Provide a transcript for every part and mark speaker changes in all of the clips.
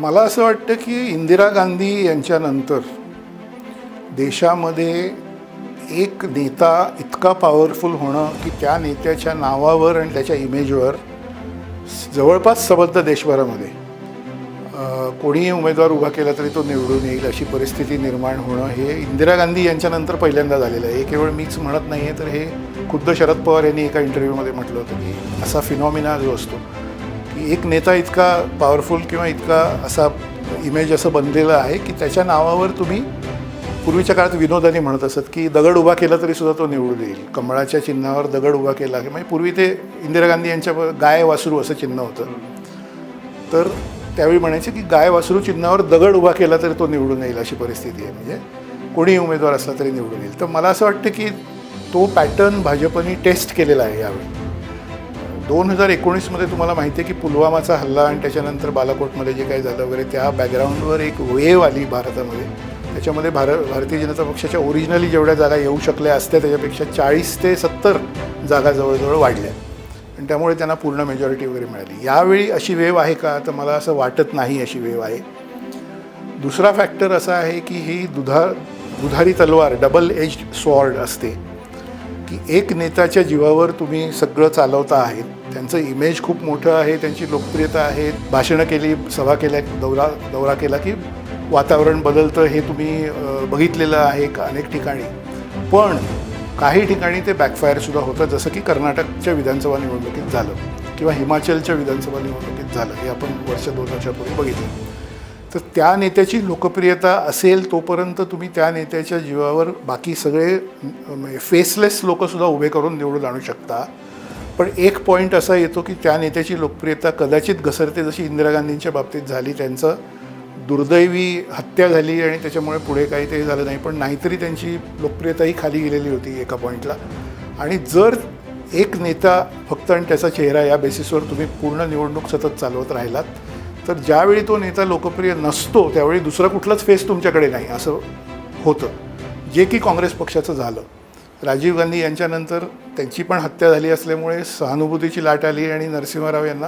Speaker 1: मला असं वाटतं की इंदिरा गांधी यांच्यानंतर देशामध्ये एक नेता इतका पॉवरफुल होणं की त्या नेत्याच्या नावावर आणि त्याच्या इमेजवर जवळपास सबद्ध देशभरामध्ये कोणीही उमेदवार उभा केला तरी तो निवडून येईल अशी परिस्थिती निर्माण होणं हे इंदिरा गांधी यांच्यानंतर पहिल्यांदा झालेलं आहे. हे केवळ मीच म्हणत नाही आहे तर हे खुद्द शरद पवार यांनी एका इंटरव्ह्यूमध्ये म्हटलं होतं की असा फिनॉमिना जो असतो एक नेता इतका पॉवरफुल किंवा इतका असा इमेज असं बनलेलं आहे की त्याच्या नावावर तुम्ही पूर्वीच्या काळात विनोदाने म्हणत असत की दगड उभा केला तरी सुद्धा तो निवडून येईल. कमळाच्या चिन्हावर दगड उभा केला. की म्हणजे पूर्वी ते इंदिरा गांधी यांच्या गाय वासरू असं चिन्ह होतं. तर त्यावेळी म्हणायचे की गाय वासरू चिन्हावर दगड उभा केला तरी तो निवडून येईल अशी परिस्थिती आहे. म्हणजे कोणीही उमेदवार असला तरी निवडून येईल. तर मला असं वाटतं की तो पॅटर्न भाजपने टेस्ट केलेला आहे यावेळी. दोन हजार एकोणीसमध्ये तुम्हाला माहिती आहे की पुलवामाचा हल्ला आणि त्याच्यानंतर बालाकोटमध्ये जे काही झालं वगैरे त्या बॅकग्राऊंडवर एक वेव आली भारतामध्ये. त्याच्यामध्ये भार भारतीय जनता पक्षाच्या ओरिजिनली जेवढ्या जागा येऊ शकल्या असत्या त्याच्यापेक्षा चाळीस ते सत्तर जागा जवळजवळ वाढल्या. आणि त्यामुळे त्यांना पूर्ण मेजॉरिटी वगैरे मिळाली. यावेळी अशी वेव आहे का? तर मला असं वाटत नाही अशी वेव आहे. दुसरा फॅक्टर असा आहे की ही दुधा दुधारी तलवार डबल एज्ड स्वॉर्ड असते. की एक नेताच्या जीवावर तुम्ही सगळं चालवता आहेत. त्यांचं इमेज खूप मोठं आहे त्यांची लोकप्रियता आहे. भाषणं केली सभा केल्या दौरा दौरा केला की वातावरण बदलतं हे तुम्ही बघितलेलं आहे का अनेक ठिकाणी. पण काही ठिकाणी ते बॅकफायरसुद्धा होतं जसं की कर्नाटकच्या विधानसभा निवडणुकीत झालं किंवा हिमाचलच्या विधानसभा निवडणुकीत झालं हे आपण वर्ष दोन वर्षापूर्वी बघितलं. तर त्या नेत्याची लोकप्रियता असेल तोपर्यंत तुम्ही त्या नेत्याच्या जीवावर बाकी सगळे म्हणजे फेसलेस लोकंसुद्धा उभे करून निवडून आणू शकता. पण एक पॉईंट असा येतो की त्या नेत्याची लोकप्रियता कदाचित घसरते जशी इंदिरा गांधींच्या बाबतीत झाली. त्यांचं दुर्दैवी हत्या झाली आणि त्याच्यामुळे पुढे काही ते झालं नाही. पण नाहीतरी त्यांची लोकप्रियताही खाली गेलेली होती एका पॉईंटला आणि जर एक नेता फक्त आणि त्याचा चेहरा या बेसिसवर तुम्ही पूर्ण निवडणूक सतत चालवत राहिलात तर ज्यावेळी तो नेता लोकप्रिय नसतो त्यावेळी दुसरा कुठलाच फेस तुमच्याकडे नाही असं होतं. जे की काँग्रेस पक्षाचं झालं. राजीव गांधी यांच्यानंतर त्यांची पण हत्या झाली असल्यामुळे सहानुभूतीची लाट आली आणि नरसिंहराव यांना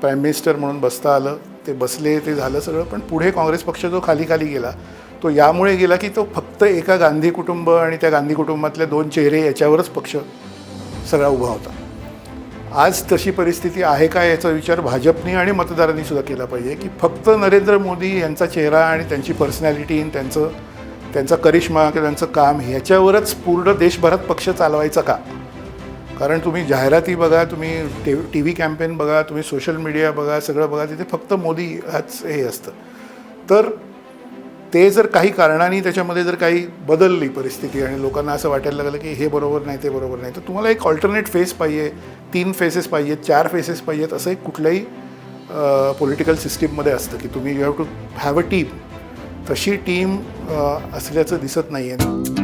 Speaker 1: प्राईम मिनिस्टर म्हणून बसता आलं. ते बसले ते झालं सगळं पण पुढे काँग्रेस पक्ष जो खाली खाली गेला तो यामुळे गेला की तो फक्त एका गांधी कुटुंब आणि त्या गांधी कुटुंबातले दोन चेहरे याच्यावरच पक्ष सगळा उभा होता. आज तशी परिस्थिती आहे का याचा विचार भाजपनी आणि मतदारांनी सुद्धा केला पाहिजे की फक्त नरेंद्र मोदी यांचा चेहरा आणि त्यांची पर्सनॅलिटी आणि त्यांचं त्यांचा करिश्मा किंवा त्यांचं काम ह्याच्यावरच पूर्ण देशभरात पक्ष चालवायचा का? कारण तुम्ही जाहिराती बघा तुम्ही टी टी व्ही कॅम्पेन बघा तुम्ही सोशल मीडिया बघा सगळं बघा तिथे फक्त मोदी हाच हे असतं. तर ते जर काही कारणाने त्याच्यामध्ये जर काही बदलली परिस्थिती आणि लोकांना असं वाटायला लागलं की हे बरोबर नाही ते बरोबर नाही तर तुम्हाला एक ऑल्टरनेट फेस पाहिजे तीन फेसेस पाहिजेत चार फेसेस पाहिजेत असं एक कुठल्याही पॉलिटिकल सिस्टीममध्ये असतं की तुम्ही you have to have a team तशी टीम असल्याचं दिसत नाही आहे